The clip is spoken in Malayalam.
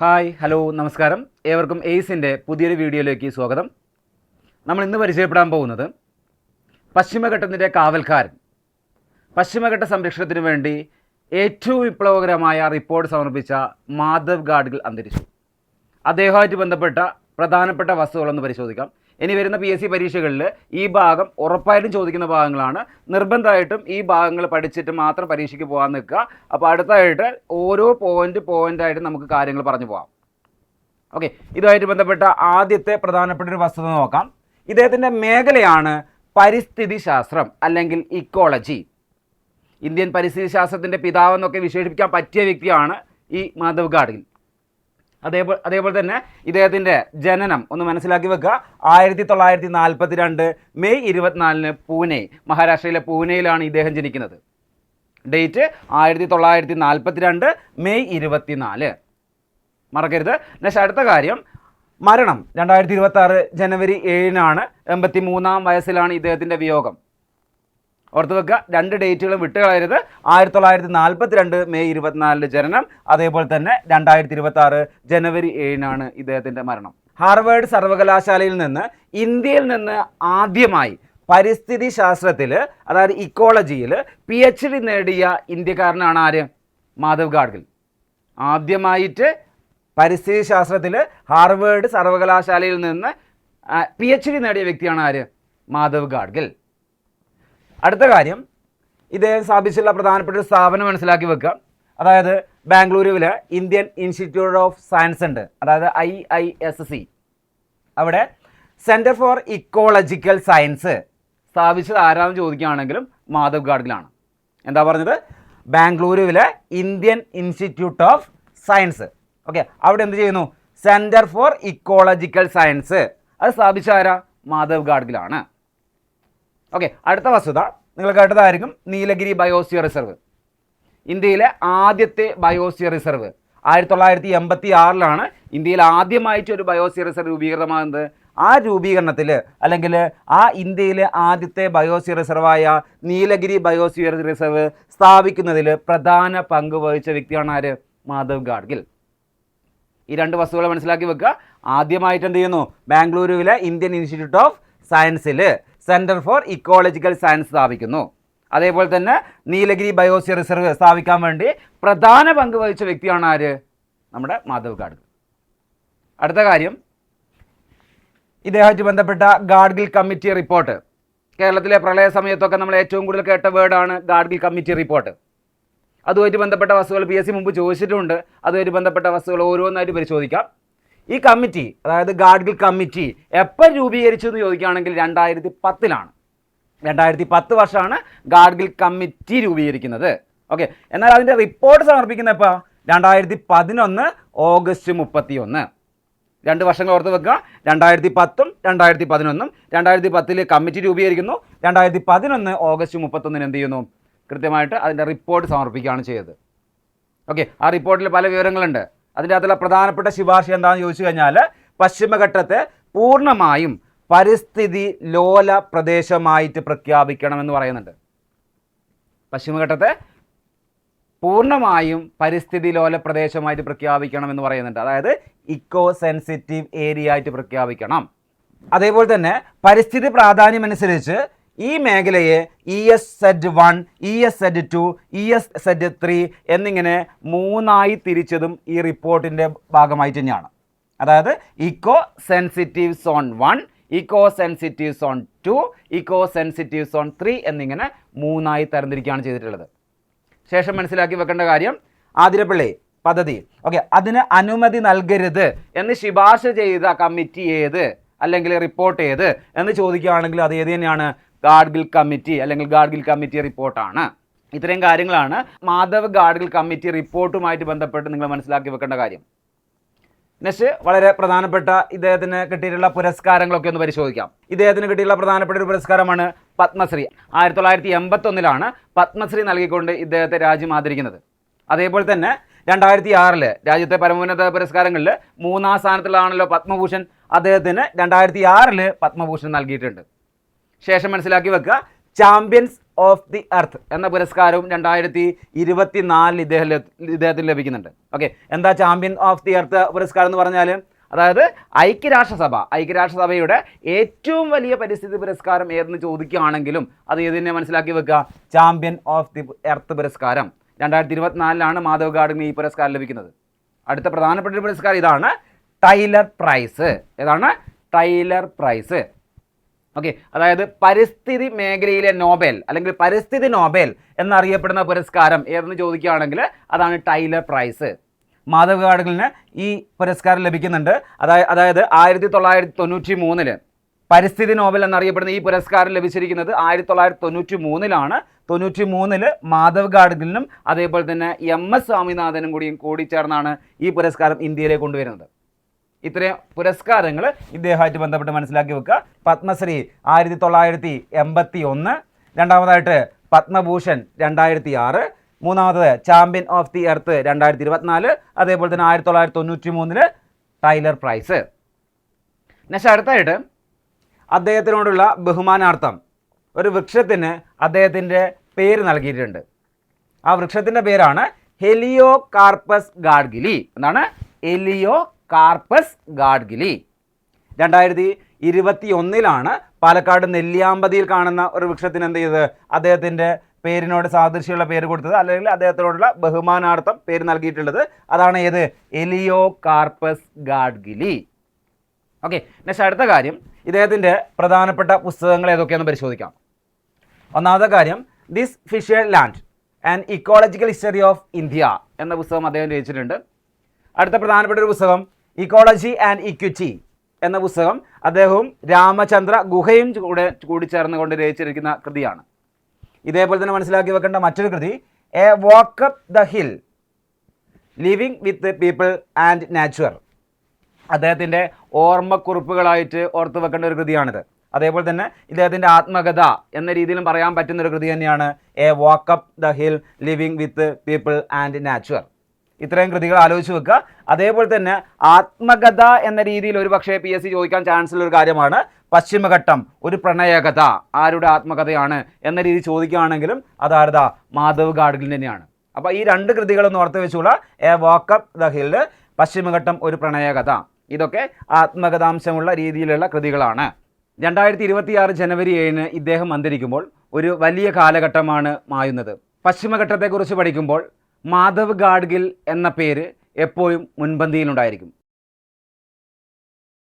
ഹായ് ഹലോ നമസ്കാരം. ഏവർക്കും എയ്സിന്റെ പുതിയൊരു വീഡിയോയിലേക്ക് സ്വാഗതം. നമ്മൾ ഇന്ന് പരിചയപ്പെടാൻ പോകുന്നത് പശ്ചിമഘട്ടത്തിന്റെ കാവൽക്കാരൻ. പശ്ചിമഘട്ട സംരക്ഷണത്തിന് വേണ്ടി ഏറ്റവും വിപ്ലവകരമായ റിപ്പോർട്ട് സമർപ്പിച്ച മാധവ് ഗാഡ്ഗിൽ അന്തരിച്ചു. അദ്ദേഹവുമായിട്ട് ബന്ധപ്പെട്ട പ്രധാനപ്പെട്ട വസ്തുക്കളൊന്ന് പരിശോധിക്കാം. ഇനി വരുന്ന പി എസ് സി പരീക്ഷകളിൽ ഈ ഭാഗം ഉറപ്പായിട്ടും ചോദിക്കുന്ന ഭാഗങ്ങളാണ്. നിർബന്ധമായിട്ടും ഈ ഭാഗങ്ങൾ പഠിച്ചിട്ട് മാത്രം പരീക്ഷയ്ക്ക് പോകാൻ നിൽക്കുക. അപ്പോൾ അടുത്തായിട്ട് ഓരോ പോയിന്റ് പോയിന്റായിട്ട് നമുക്ക് കാര്യങ്ങൾ പറഞ്ഞു പോകാം. ഓക്കെ ഇതുമായിട്ട് ബന്ധപ്പെട്ട ആദ്യത്തെ പ്രധാനപ്പെട്ട ഒരു വസ്തുത നോക്കാം. ഇദ്ദേഹത്തിന്റെ മേഖലയാണ് പരിസ്ഥിതി ശാസ്ത്രം അല്ലെങ്കിൽ ഇക്കോളജി ഇന്ത്യൻ പരിസ്ഥിതി ശാസ്ത്രത്തിന്റെ പിതാവെന്നൊക്കെ വിശേഷിപ്പിക്കാൻ പറ്റിയ വ്യക്തിയാണ് ഈ മാധവ് ഗാഡ്ഗിൽ. അതേപോലെ അതേപോലെ തന്നെ ഇദ്ദേഹത്തിന്റെ ജനനം ഒന്ന് മനസ്സിലാക്കി വെക്കുക. ആയിരത്തി തൊള്ളായിരത്തി നാൽപ്പത്തി രണ്ട് മെയ് ഇരുപത്തിനാലിന് പൂനെ മഹാരാഷ്ട്രയിലെ പൂനെയിലാണ് ഇദ്ദേഹം ജനിക്കുന്നത്. ഡേറ്റ് ആയിരത്തി തൊള്ളായിരത്തി നാൽപ്പത്തി രണ്ട് മെയ് ഇരുപത്തിനാല്. മറക്കരുത്. നെക്സ്റ്റ് അടുത്ത കാര്യം മരണം. രണ്ടായിരത്തി ഇരുപത്തി ആറ് ജനുവരി ഏഴിനാണ് എൺപത്തി മൂന്നാം വയസ്സിലാണ് ഇദ്ദേഹത്തിന്റെ വിയോഗം. ഓർത്ത് വെക്കുക രണ്ട് ഡേറ്റുകളും വിട്ടുകളയരുത് ആയിരത്തി തൊള്ളായിരത്തി നാൽപ്പത്തി രണ്ട് മെയ് ഇരുപത്തിനാലിന് ജനനം അതേപോലെ തന്നെ രണ്ടായിരത്തി ഇരുപത്തി ആറ് ജനുവരി ഏഴിനാണ് ഇദ്ദേഹത്തിന്റെ മരണം. ഹാർവേഡ് സർവകലാശാലയിൽ നിന്ന് ഇന്ത്യയിൽ നിന്ന് ആദ്യമായി പരിസ്ഥിതി ശാസ്ത്രത്തിൽ അതായത് ഇക്കോളജിയിൽ പി എച്ച് ഡി നേടിയ ഇന്ത്യക്കാരനാണ് ആര്? മാധവ് ഗാഡ്ഗിൽ. ആദ്യമായിട്ട് പരിസ്ഥിതി ശാസ്ത്രത്തിൽ ഹാർവേഡ് സർവകലാശാലയിൽ നിന്ന് പി എച്ച് ഡി നേടിയ വ്യക്തിയാണ് ആര്? മാധവ് ഗാഡ്ഗിൽ. അടുത്ത കാര്യം ഇദ്ദേഹം സ്ഥാപിച്ചിട്ടുള്ള പ്രധാനപ്പെട്ട ഒരു സ്ഥാപനം മനസ്സിലാക്കി വെക്കുക. അതായത് ബാംഗ്ലൂരുവിൽ ഇന്ത്യൻ ഇൻസ്റ്റിറ്റ്യൂട്ട് ഓഫ് സയൻസ് ഉണ്ട്. അതായത് ഐ ഐ എസ് സി. അവിടെ സെന്റർ ഫോർ ഇക്കോളജിക്കൽ സയൻസ് സ്ഥാപിച്ചത് ആരാണെന്ന് ചോദിക്കുകയാണെങ്കിലും മാധവ് ഗാഡ്ഗിലാണ്. എന്താ പറഞ്ഞത്? ബാംഗ്ലൂരുവിലെ Indian institute of science. Okay അവിടെ എന്ത് ചെയ്യുന്നു? Centre for ecological science. അത് സ്ഥാപിച്ച ആരാ? മാധവ് ഗാഡ്ഗിലാണ്. ഓക്കെ അടുത്ത വസ്തുത നിങ്ങൾ കേട്ടതായിരിക്കും നീലഗിരി ബയോസിയ റിസർവ്. ഇന്ത്യയിലെ ആദ്യത്തെ ബയോസിയ റിസർവ്. ആയിരത്തി തൊള്ളായിരത്തി എൺപത്തി ആറിലാണ് ഇന്ത്യയിൽ ആദ്യമായിട്ട് ഒരു ബയോസിയ റിസർവ് രൂപീകൃതമാകുന്നത്. ആ രൂപീകരണത്തിൽ അല്ലെങ്കിൽ ആ ഇന്ത്യയിലെ ആദ്യത്തെ ബയോസിയ റിസർവായ നീലഗിരി ബയോസിയ റിസർവ് സ്ഥാപിക്കുന്നതിൽ പ്രധാന പങ്ക് വഹിച്ച വ്യക്തിയാണ് ആര്? മാധവ് ഗാഡ്ഗിൽ. ഈ രണ്ട് വസ്തുക്കളെ മനസ്സിലാക്കി വെക്കുക. ആദ്യമായിട്ട് എന്ത് ചെയ്യുന്നു? ബാംഗ്ലൂരുവിലെ ഇന്ത്യൻ ഇൻസ്റ്റിറ്റ്യൂട്ട് ഓഫ് സയൻസിൽ സെന്റർ ഫോർ ഇക്കോളജിക്കൽ സയൻസ് സ്ഥാപിക്കുന്നു. അതേപോലെ തന്നെ നീലഗിരി ബയോസ്ഫിയർ റിസർവ് സ്ഥാപിക്കാൻ വേണ്ടി പ്രധാന പങ്ക് വഹിച്ച വ്യക്തിയാണ് ആര്? നമ്മുടെ മാധവ് ഗാഡ്ഗിൽ. അടുത്ത കാര്യം. ഇദ്ദേഹമായിട്ട് ബന്ധപ്പെട്ട ഗാഡ്ഗിൽ കമ്മിറ്റി റിപ്പോർട്ട്. കേരളത്തിലെ പ്രളയ സമയത്തൊക്കെ നമ്മൾ ഏറ്റവും കൂടുതൽ കേട്ട വേർഡാണ് ഗാഡ്ഗിൽ കമ്മിറ്റി റിപ്പോർട്ട്. അതുമായിട്ട് ബന്ധപ്പെട്ട വസ്തുക്കൾ പി എസ് സി മുമ്പ് ചോദിച്ചിട്ടുണ്ട്. അതുമായിട്ട് ബന്ധപ്പെട്ട വസ്തുക്കൾ ഓരോന്നായിട്ട് പരിശോധിക്കാം. ഈ കമ്മിറ്റി അതായത് ഗാഡ്ഗിൽ കമ്മിറ്റി എപ്പോൾ രൂപീകരിച്ചു എന്ന് ചോദിക്കുകയാണെങ്കിൽ രണ്ടായിരത്തി പത്തിലാണ് രണ്ടായിരത്തി പത്ത് വർഷമാണ് ഗാഡ്ഗിൽ കമ്മിറ്റി രൂപീകരിക്കുന്നത്. ഓക്കെ എന്നാൽ അതിന്റെ റിപ്പോർട്ട് സമർപ്പിക്കുന്ന എപ്പോൾ രണ്ടായിരത്തി പതിനൊന്ന് ഓഗസ്റ്റ് മുപ്പത്തി ഒന്ന് രണ്ട് വർഷങ്ങൾ ഓർത്ത് വെക്കുക. രണ്ടായിരത്തി പത്തും രണ്ടായിരത്തി പതിനൊന്നും രണ്ടായിരത്തി പത്തിൽ കമ്മിറ്റി രൂപീകരിക്കുന്നു. രണ്ടായിരത്തി പതിനൊന്ന് ഓഗസ്റ്റ് മുപ്പത്തൊന്നിന് എന്ത് ചെയ്യുന്നു? കൃത്യമായിട്ട് അതിന്റെ റിപ്പോർട്ട് സമർപ്പിക്കുകയാണ് ചെയ്തത്. ഓക്കെ ആ റിപ്പോർട്ടിൽ പല വിവരങ്ങളുണ്ട്. അതിന്റെ അകത്തുള്ള പ്രധാനപ്പെട്ട ശുപാർശ എന്താണെന്ന് ചോദിച്ചു കഴിഞ്ഞാൽ പശ്ചിമഘട്ടത്തെ പൂർണമായും പരിസ്ഥിതി ലോല പ്രദേശമായിട്ട് പ്രഖ്യാപിക്കണമെന്ന് പറയുന്നുണ്ട്. പശ്ചിമഘട്ടത്തെ പൂർണമായും പരിസ്ഥിതി ലോല പ്രദേശമായിട്ട് പ്രഖ്യാപിക്കണമെന്ന് പറയുന്നുണ്ട്. അതായത് ഇക്കോ സെൻസിറ്റീവ് ഏരിയ ആയിട്ട് പ്രഖ്യാപിക്കണം. അതേപോലെ തന്നെ പരിസ്ഥിതി പ്രാധാന്യമനുസരിച്ച് ഈ മേഖലയെ E S Z one E S Z two E S Z three എന്നിങ്ങനെ മൂന്നായി തിരിച്ചതും ഈ റിപ്പോർട്ടിന്റെ ഭാഗമായിട്ട് തന്നെയാണ്. അതായത് eco sensitive zone one eco sensitive zone two eco sensitive zone three എന്നിങ്ങനെ മൂന്നായി തരംതിരിക്കുകയാണ് ചെയ്തിട്ടുള്ളത്. ശേഷം മനസ്സിലാക്കി വെക്കേണ്ട കാര്യം ആതിരപ്പിള്ളി പദ്ധതി. ഓക്കെ അതിന് അനുമതി നൽകരുത് എന്ന് ശുപാർശ ചെയ്ത കമ്മിറ്റി ഏത് അല്ലെങ്കിൽ റിപ്പോർട്ട് ഏത് എന്ന് ചോദിക്കുകയാണെങ്കിൽ അത് ഏത് തന്നെയാണ്? ഗാഡ്ഗിൽ കമ്മിറ്റി അല്ലെങ്കിൽ ഗാഡ്ഗിൽ കമ്മിറ്റി റിപ്പോർട്ടാണ്. ഇത്രയും കാര്യങ്ങളാണ്. മാധവ് ഗാഡ്ഗിൽ കമ്മിറ്റി റിപ്പോർട്ടുമായിട്ട് ബന്ധപ്പെട്ട് നിങ്ങൾ മനസ്സിലാക്കി വെക്കേണ്ട കാര്യം. നെക്സ്റ്റ് വളരെ പ്രധാനപ്പെട്ട ഇദ്ദേഹത്തിന് കിട്ടിയിട്ടുള്ള പുരസ്കാരങ്ങളൊക്കെ ഒന്ന് പരിശോധിക്കാം. ഇദ്ദേഹത്തിന് കിട്ടിയിട്ടുള്ള പ്രധാനപ്പെട്ട ഒരു പുരസ്കാരമാണ് പത്മശ്രീ. ആയിരത്തി തൊള്ളായിരത്തി എൺപത്തൊന്നിലാണ് പത്മശ്രീ നൽകിക്കൊണ്ട് ഇദ്ദേഹത്തെ രാജ്യം ആദരിക്കുന്നത്. അതേപോലെ തന്നെ രണ്ടായിരത്തി ആറിൽ രാജ്യത്തെ പരമോന്നത പുരസ്കാരങ്ങളിൽ മൂന്നാം സ്ഥാനത്തിലാണല്ലോ പത്മഭൂഷൺ. അദ്ദേഹത്തിന് രണ്ടായിരത്തി ആറിൽ പത്മഭൂഷൺ നൽകിയിട്ടുണ്ട്. ശേഷം മനസ്സിലാക്കി വെക്കുക. ചാമ്പ്യൻസ് ഓഫ് ദി എർത്ത് എന്ന പുരസ്കാരവും രണ്ടായിരത്തി ഇരുപത്തി നാലിൽ ഇദ്ദേഹം ഇദ്ദേഹത്തിന് ലഭിക്കുന്നുണ്ട്. ഓക്കെ എന്താ ചാമ്പ്യൻ ഓഫ് ദി എർത്ത് പുരസ്കാരം എന്ന് പറഞ്ഞാൽ അതായത് ഐക്യരാഷ്ട്രസഭ. ഐക്യരാഷ്ട്രസഭയുടെ ഏറ്റവും വലിയ പരിസ്ഥിതി പുരസ്കാരം ഏതെന്ന് ചോദിക്കുകയാണെങ്കിലും അത് ഏതിനെ മനസ്സിലാക്കി വെക്കുക? ചാമ്പ്യൻ ഓഫ് ദി എർത്ത് പുരസ്കാരം. രണ്ടായിരത്തി ഇരുപത്തിനാലിലാണ് മാധവ് ഗാർഡിന് ഈ പുരസ്കാരം ലഭിക്കുന്നത്. അടുത്ത പ്രധാനപ്പെട്ട പുരസ്കാരം ഇതാണ് ടൈലർ പ്രൈസ്. ഏതാണ്? Tyler prize. ഓക്കെ അതായത് പരിസ്ഥിതി മേഖലയിലെ നോബൽ അല്ലെങ്കിൽ പരിസ്ഥിതി നോബൽ എന്നറിയപ്പെടുന്ന പുരസ്കാരം ഏതെന്ന് ചോദിക്കുകയാണെങ്കിൽ അതാണ് ടൈലർ പ്രൈസ്. മാധവ് ഗാഡ്ഗിലിന് ഈ പുരസ്കാരം ലഭിക്കുന്നുണ്ട്. അതായത് അതായത് ആയിരത്തി തൊള്ളായിരത്തി തൊണ്ണൂറ്റി മൂന്നിൽ പരിസ്ഥിതി നോബൽ എന്നറിയപ്പെടുന്ന ഈ പുരസ്കാരം ലഭിച്ചിരിക്കുന്നത് ആയിരത്തി തൊള്ളായിരത്തി തൊണ്ണൂറ്റി മൂന്നിലാണ് തൊണ്ണൂറ്റി മൂന്നിൽ മാധവ് ഗാഡ്ഗിലിനും അതേപോലെ തന്നെ എം എസ് സ്വാമിനാഥനും കൂടിയും കൂടി ചേർന്നാണ് ഈ പുരസ്കാരം ഇന്ത്യയിലേക്ക് കൊണ്ടുവരുന്നത്. ഇത്രയും പുരസ്കാരങ്ങൾ ഇദ്ദേഹമായിട്ട് ബന്ധപ്പെട്ട് മനസ്സിലാക്കി വെക്കുക. പത്മശ്രീ ആയിരത്തി തൊള്ളായിരത്തി എൺപത്തി ഒന്ന് രണ്ടാമതായിട്ട് പത്മഭൂഷൺ രണ്ടായിരത്തി ആറ് മൂന്നാമത് ചാമ്പ്യൻ ഓഫ് ദി എർത്ത് രണ്ടായിരത്തി ഇരുപത്തിനാല് അതേപോലെ തന്നെ ആയിരത്തി തൊള്ളായിരത്തി തൊണ്ണൂറ്റി മൂന്നിൽ ടൈലർ പ്രൈസ്. നെക്സ്റ്റ് അടുത്തായിട്ട് അദ്ദേഹത്തിനോടുള്ള ബഹുമാനാർത്ഥം ഒരു വൃക്ഷത്തിന് അദ്ദേഹത്തിന്റെ പേര് നൽകിയിട്ടുണ്ട്. ആ വൃക്ഷത്തിന്റെ പേരാണ് ഹെലിയോ കാർപ്പസ് ഗാഡ്ഗിലി. എന്നാണ് എലിയോ കാർപ്പസ് ഗാഡ്ഗിലി. രണ്ടായിരത്തി ഇരുപത്തി ഒന്നിലാണ് പാലക്കാട് നെല്ലിയാമ്പതിയിൽ കാണുന്ന ഒരു വൃക്ഷത്തിന് എന്ത് ചെയ്തത്? അദ്ദേഹത്തിന്റെ പേരിനോട് സാദൃശ്യമുള്ള പേര് കൊടുത്തത് അല്ലെങ്കിൽ അദ്ദേഹത്തിനോടുള്ള ബഹുമാനാർത്ഥം പേര് നൽകിയിട്ടുള്ളത് അതാണ് ഏത്? എലിയോ കാർപ്പസ് ഗാഡ്ഗിലി. ഓക്കെ നെക്സ്റ്റ് അടുത്ത കാര്യം ഇദ്ദേഹത്തിന്റെ പ്രധാനപ്പെട്ട പുസ്തകങ്ങൾ ഏതൊക്കെയാണെന്ന് പരിശോധിക്കാം. ഒന്നാമത്തെ കാര്യം this fissured land and ecological history of India എന്ന പുസ്തകം അദ്ദേഹം രചിച്ചിട്ടുണ്ട്. അടുത്ത പ്രധാനപ്പെട്ട ഒരു പുസ്തകം ഇക്കോളജി ആൻഡ് ഇക്വിറ്റി എന്ന പുസ്തകം അദ്ദേഹവും രാമചന്ദ്ര ഗുഹയും കൂടെ കൂടിച്ചേർന്നുകൊണ്ട് രചിച്ചിരിക്കുന്ന കൃതിയാണ്. ഇതേപോലെ തന്നെ മനസ്സിലാക്കി വെക്കേണ്ട മറ്റൊരു കൃതി a walk up the hill living with people and natural അദ്ദേഹത്തിന്റെ ഓർമ്മക്കുറിപ്പുകളായിട്ട് ഓർത്തു വെക്കേണ്ട ഒരു കൃതിയാണിത്. അതേപോലെ തന്നെ ഇദ്ദേഹത്തിന്റെ ആത്മകഥ എന്ന രീതിയിലും പറയാൻ പറ്റുന്ന ഒരു കൃതി തന്നെയാണ് a walk up the hill living with people and natural ഇത്രയും കൃതികൾ ആലോചിച്ച് വെക്കുക. അതേപോലെ തന്നെ ആത്മകഥ എന്ന രീതിയിൽ ഒരു പക്ഷേ പി എസ് സി ചോദിക്കാൻ ചാൻസ് ഉള്ള ഒരു കാര്യമാണ് പശ്ചിമഘട്ടം ഒരു പ്രണയകഥ. ആരുടെ ആത്മകഥയാണ് എന്ന രീതി ചോദിക്കുകയാണെങ്കിലും അതാരതാ? മാധവ് ഗാഡ്ഗിൽ തന്നെയാണ്. അപ്പോൾ ഈ രണ്ട് കൃതികളൊന്ന് ഓർത്ത് വെച്ചുള്ള എ വാക്കപ്പ് ദ ഹില്ല് പശ്ചിമഘട്ടം ഒരു പ്രണയകഥ. ഇതൊക്കെ ആത്മകഥാംശമുള്ള രീതിയിലുള്ള കൃതികളാണ്. രണ്ടായിരത്തി ഇരുപത്തിയാറ് ജനുവരി ഏഴിന് ഇദ്ദേഹം അന്തരിക്കുമ്പോൾ ഒരു വലിയ കാലഘട്ടമാണ് മായുന്നത്. പശ്ചിമഘട്ടത്തെക്കുറിച്ച് പഠിക്കുമ്പോൾ മാധവ് ഗാഡ്ഗിൽ എന്ന പേര് എപ്പോഴും മുൻപന്തിയിലുണ്ടായിരിക്കും.